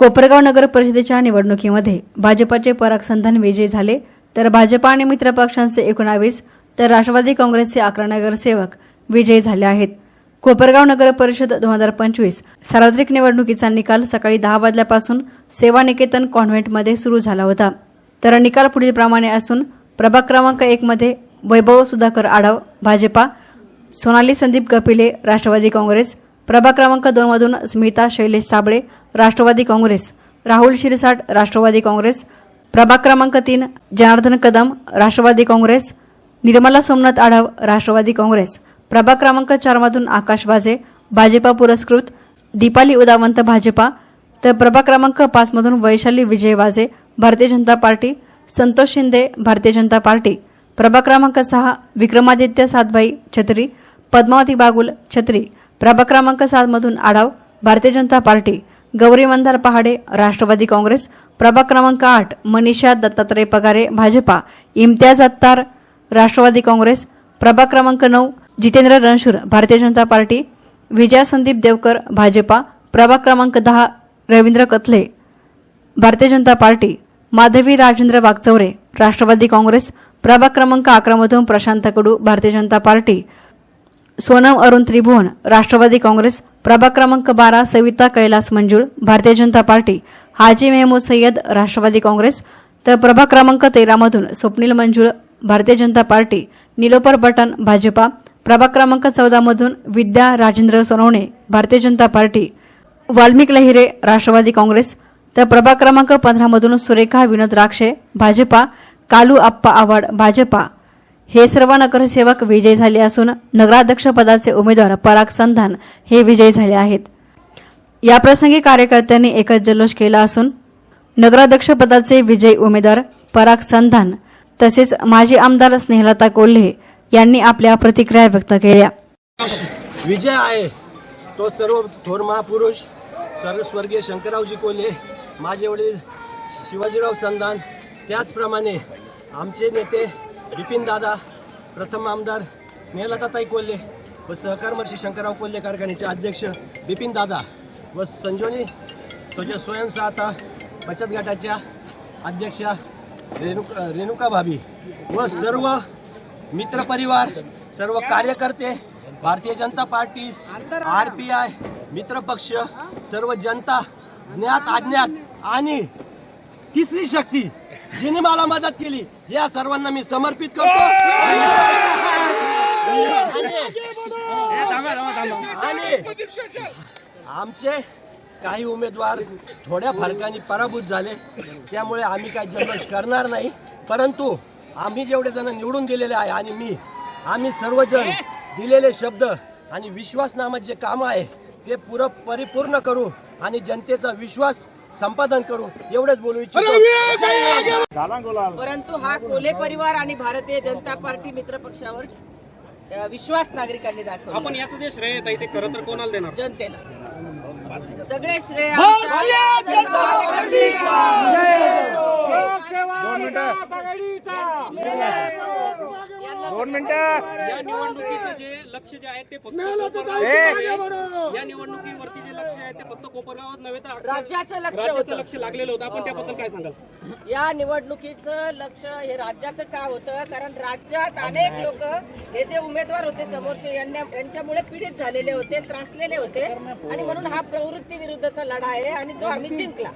कोपरगाव नगर परिषदेच्या निवडणुकीमध्ये भाजपाचे पराग संधान विजयी झाले तर भाजपा आणि मित्र पक्षांचे एकोणावीस तर राष्ट्रवादी काँग्रेसचे अकरा नगरसेवक विजयी झाले आहेत. कोपरगाव नगर परिषद दोन हजार पंचवीस सार्वत्रिक निवडणुकीचा निकाल सकाळी दहा वाजल्यापासून सेवानिकेतन कॉन्व्हेंटमध्ये सुरू झाला होता. तर निकाल पुढीलप्रमाणे असून प्रभाग क्रमांक एक मध्ये वैभव सुधाकर आढाव भाजपा सोनाली संदीप कपिले राष्ट्रवादी काँग्रेस प्रभाग क्रमांक दोन मधून स्मिता शैलेश साबळे राष्ट्रवादी काँग्रेस. राहुल शिरसाट राष्ट्रवादी काँग्रेस. प्रभाग क्रमांक तीन जनार्दन कदम राष्ट्रवादी काँग्रेस. निर्मला सोमनाथ आढाव राष्ट्रवादी काँग्रेस. प्रभाग क्रमांक चार मधून आकाश वाजे भाजपा पुरस्कृत. दीपाली उदावंत भाजपा. तर प्रभाग क्रमांक पाच मधून वैशाली विजय वाजे भारतीय जनता पार्टी. संतोष शिंदे भारतीय जनता पार्टी. प्रभाग क्रमांक सहा विक्रमादित्य सातभाई छत्री. पद्मावती बागुल छत्री. प्रभाग क्रमांक सात मधून आढाव भारतीय जनता पार्टी गौरी मंदार पहाडे राष्ट्रवादी काँग्रेस प्रभाग क्रमांक आठ मनीषा दत्तात्रय पगारे भाजपा इम्तियाज अत्तार राष्ट्रवादी काँग्रेस प्रभाग क्रमांक नऊ जितेंद्र रणशूर भारतीय जनता पार्टी विजया संदीप देवकर भाजपा प्रभाग क्रमांक दहा रवींद्र कथले भारतीय जनता पार्टी माधवी राजेंद्र वागचौरे राष्ट्रवादी काँग्रेस प्रभाग क्रमांक अकरामधून प्रशांत कडू भारतीय जनता पार्टी सोनम अरुण त्रिभुवन राष्ट्रवादी काँग्रेस प्रभाग क्रमांक बारा सविता कैलास मंजूळ भारतीय जनता पार्टी हाजी मेहमूद सय्यद राष्ट्रवादी काँग्रेस तर प्रभाग क्रमांक तेरामधून स्वप्नील मंजुळ भारतीय जनता पार्टी निलोपर बटन भाजपा प्रभाग क्रमांक चौदामधून विद्या राजेंद्र सोनवणे भारतीय जनता पार्टी वाल्मिक लहिरे राष्ट्रवादी काँग्रेस तर प्रभाग क्रमांक पंधरामधून सुरेखा विनोद राक्षे भाजपा कालू आप्पा आव्हाड भाजपा. हे सर्व नगरसेवक विजयी झाले असून नगराध्यक्षपदाचे उमेदवार पराग संधान हे विजयी झाले आहेत. याप्रसंगी कार्यकर्त्यांनी एकच जल्लोष केला असून नगराध्यक्षपदाचे विजयी उमेदवार पराग संधान तसेच माजी आमदार स्नेहलता कोल्हे यांनी आपल्या प्रतिक्रिया व्यक्त केल्या. विजय आहे. तो सर्व थोर महापुरुष सर्व स्वर्गीय शंकररावजी कोल्हे माझे वडील शिवाजीराव संधान त्याचप्रमाणे आमचे नेते बिपिन दादा प्रथम आमदार स्नेहलताताई कोल्हे व सहकार महर्षी शंकरराव कोल्हे कारखान्याचे अध्यक्ष बिपिन दादा व संजोनी स्वज स्वयंसहाता बचत गटाच्या अध्यक्षा रेणुका रेणुका भाभी व सर्व मित्रपरिवार सर्व कार्यकर्ते Bharatiya Janata party R P I मित्रपक्ष सर्व जनता ज्ञात अज्ञात आणि तिसरी शक्ती जिने मला मदत केली या सर्वांना मी समर्पित करतो. आणि आमचे काही उमेदवार थोड्या फरकाने पराभूत झाले त्यामुळे आम्ही काही जल्लोष करणार नाही. परंतु आम्ही जेवढे जण निवडून दिलेले आहे आणि मी आम्ही सर्वजण दिलेले शब्द आणि विश्वासनामात जे काम आहे ते पुरं परिपूर्ण करू आणि जनतेचा विश्वास संपादन करू एवढंच बोलू इच्छितो. परंतु हा कोल्हे परिवार आणि भारतीय जनता पार्टी मित्र पक्षावर विश्वास नागरिकांनी दाखवला. आपण याचं जे श्रेय आहे ते खरं तर कोणाला देणार? जनतेला. सगळे श्रेय या निवडणुकीचं जे लक्ष जे आहे ते फक्त. या निवडणुकीवरती जे लक्ष आहे ते फक्त कोपरगावात नव्हे तर राज्याचं लक्ष राज्याचं लक्ष लागलेलं होतं. आपण त्याबद्दल काय सांगाल? या निवडणुकीचं लक्ष हे राज्याचं का होतं? कारण राज्यात अनेक लोक हे जे उमेदवार होते समोरचे यांना यांच्यामुळे पीडित झालेले होते त्रासलेले होते. आणि म्हणून हा प्रवृत्ती विरुद्धचा लढा आहे आणि तो आम्ही जिंकला.